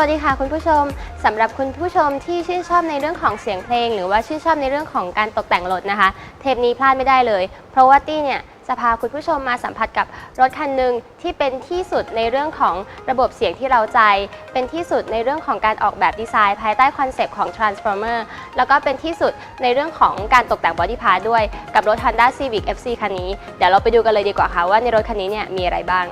วัสดีค่ะคุณผู้ชมสำหรับคุณผู้ชมที่ชื่นชอบในเรื่องของเสียงเพลง หรือว่าชื่นชอบในเรื่องของการตกแต่งรถนะคะ เทปนี้พลาดไม่ได้เลย เพราะว่าตี้เนี่ยจะพาคุณผู้ชมมาสัมผัสกับรถคันหนึ่งที่เป็นที่สุดในเรื่องของระบบเสียงที่เราใจ เป็นที่สุดในเรื่องของการออกแบบดีไซน์ ภายใต้คอนเซปต์ของ Transformer แล้วก็เป็นที่สุดในเรื่องของการตกแต่งบอดี้พาร์ทด้วยกับรถ Honda Civic FC คันนี้ เดี๋ยวเราไปดูกันเลยดีกว่าค่ะว่าในรถคันนี้เนี่ยมีอะไรบ้าง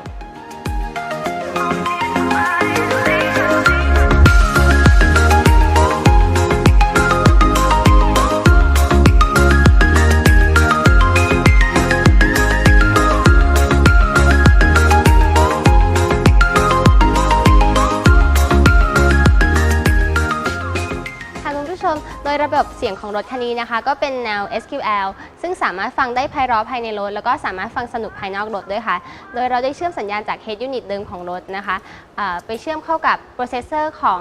ผู้ชม โดยระบบเสียงของรถคันนี้นะคะ ก็เป็นแนว SQL ซึ่งสามารถฟังได้ไพเราะภายในรถ แล้วก็สามารถฟังสนุกภายนอกรถด้วยค่ะ โดยเราได้เชื่อมสัญญาณจาก Head Unit เดิมของรถนะคะไปเชื่อมเข้ากับโปรเซสเซอร์ของ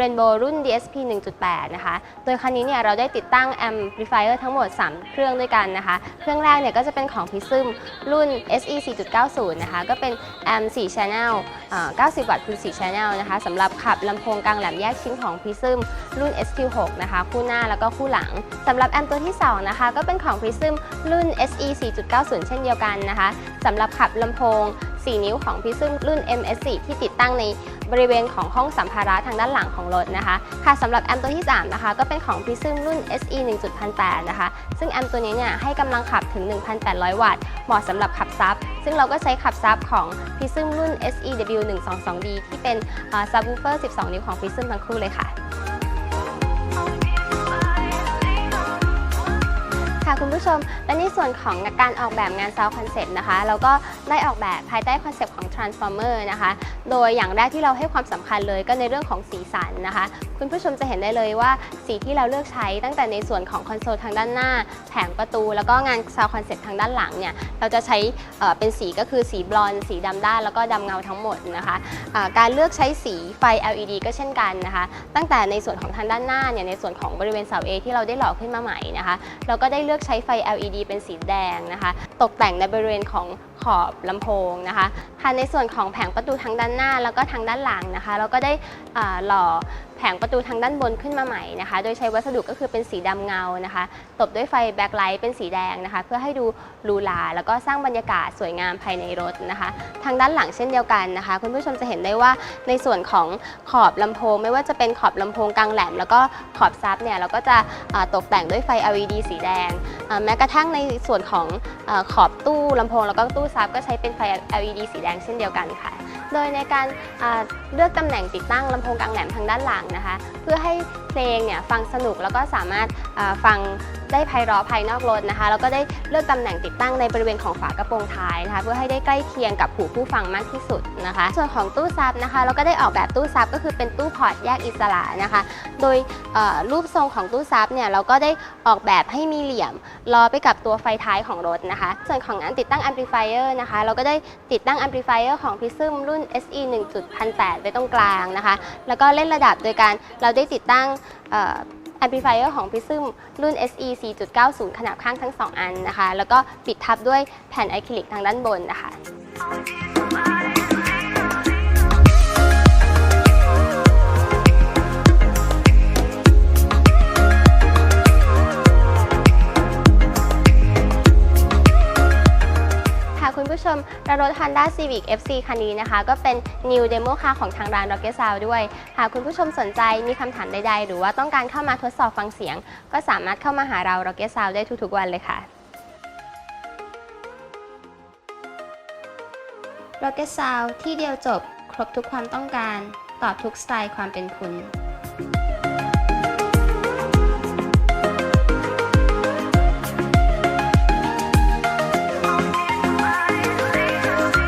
Rainbow รุ่น DSP 1.8 นะคะ โดยคันนี้เนี่ยเราได้ติดตั้ง Amplifier ทั้งหมด 3 เครื่องด้วยกันนะคะ เครื่องแรกเนี่ยก็จะเป็นของ Prism รุ่น SE 4.90 นะคะ ก็เป็น Amp 4 Channel อ่า90 วัตต์คูณ4 Channel นะคะสำหรับขับลำโพงกลางแหลมแยกชิ้นของ Prism รุ่น SQ6 นะคะ คู่หน้าแล้วก็คู่หลังสำหรับแอมตัวที่ 2 นะคะ ก็เป็นของ Prism รุ่น SE 4.90 เช่นเดียวกันนะคะสำหรับขับลำโพง 4 นิ้วของ Prism รุ่น MS4 ที่ติดตั้งในบริเวณของห้องสัมภาระทางด้านหลังของรถนะคะ ค่ะสำหรับแอมตัวที่ 3 นะคะ ก็เป็นของ Prism รุ่น SE 1.8นะคะ ซึ่งแอมตัวนี้เนี่ยให้กำลังขับถึง 1,800 วัตต์ เหมาะสำหรับขับซับ ซึ่งเราก็ใช้ขับซับของ Prism รุ่น SEW 122D ที่เป็นซับวูเฟอร์ 12 นิ้วของ Prism ทั้งคู่เลยค่ะ คุณผู้ชม และในส่วนของการออกแบบงานซาวคอนเซ็ปต์นะคะเราก็ได้ออกแบบภายใต้คอนเซ็ปต์ของ Transformer นะคะโดยอย่างแรกที่เราให้ความสำคัญเลยก็ในเรื่องของสีสันนะคะ คุณผู้ชมจะเห็นได้เลยว่าสีที่เราเลือกใช้ตั้งแต่ในส่วนของคอนโซลทางด้านหน้า แผงประตู แล้วก็งานซาวคอนเซ็ปต์ทางด้านหลังเนี่ยเราจะใช้เป็นสีก็คือสีบลอนด์สีดำด้าน แล้วก็ดำเงาทั้งหมดนะคะการเลือกใช้สีไฟ LED ก็เช่นกันนะคะ ตั้งแต่ในส่วนของทางด้านหน้าเนี่ยในส่วนของบริเวณเสา A ที่เราได้หล่อขึ้นมาใหม่นะคะ เราก็ได้เลือกใช้ไฟ LED เป็นสีแดงนะคะตกแต่งในบริเวณของขอบลำโพงนะคะค่ะในส่วนของแผงประตูทางด้านหน้าแล้วก็ทางด้านหลังนะคะ เราก็ได้หล่อแผงประตูทางด้านบนขึ้นมาใหม่นะคะ โดยใช้วัสดุก็คือเป็นสีดำเงานะคะ ตบด้วยไฟแบ็คไลท์เป็นสีแดงนะคะ เพื่อให้ดูหรูหราแล้วก็สร้างบรรยากาศสวยงามภายในรถนะคะ ทางด้านหลังเช่นเดียวกันนะคะ คุณผู้ชมจะเห็นได้ว่าในส่วนของขอบลำโพง ไม่ว่าจะเป็นขอบลำโพงกลางแหลม แล้วก็ขอบซับเนี่ยเราก็จะตกแต่งด้วยไฟ LED สีแดง แม้กระทั่งในส่วนของขอบตู้ลำโพงแล้วก็ตู้ซับก็ใช้เป็นไฟ LED สีแดงเช่นเดียวกันค่ะ โดยในการเลือกตำแหน่งติดตั้งลำโพงกลางแหลมทางด้านหลังนะคะ เพื่อให้เพลงเนี่ยฟังสนุกแล้วก็สามารถฟัง ได้ไพเราะภายนอกรถนะคะแล้วก็ได้เลือกตำแหน่งติดตั้งในบริเวณของฝากระโปรงท้ายนะคะเพื่อให้ได้ใกล้เคียงกับหูผู้ฟังมากที่สุดนะคะ ส่วนของตู้ซับนะคะ เราก็ได้ออกแบบตู้ซับก็คือเป็นตู้พอร์ตแยกอิสระนะคะ โดยรูปทรงของตู้ซับเนี่ยเราก็ได้ออกแบบให้มีเหลี่ยมล้อไปกับตัวไฟท้ายของรถนะคะ ส่วนของงานติดตั้ง amplifier นะคะเราก็ได้ติดตั้ง amplifier ของ Prism รุ่น SE 1.18ไว้ตรงกลางนะคะ แล้วก็เล่นระดับโดยการเราได้ติดตั้ง แอมปิฟายเออร์ของพิซึมรุ่น SE 4.90 ขนาดข้างทั้ง 2 อันนะคะ แล้วก็ปิดทับด้วยแผ่นอะคริลิกทางด้านบนนะคะ ชมรถ Honda Civic FC คันนี้นะคะ ก็เป็น New Demo Car ของทางร้าน Rocket Sound ด้วย หากคุณผู้ชมสนใจมีคำถามใดๆ หรือว่าต้องการเข้ามาทดสอบฟังเสียง ก็สามารถเข้ามาหาเรา Rocket Sound ได้ทุกๆวันเลยค่ะ Rocket Sound ที่เดียวจบครบทุกความต้องการ ตอบทุกสไตล์ความเป็นคุณ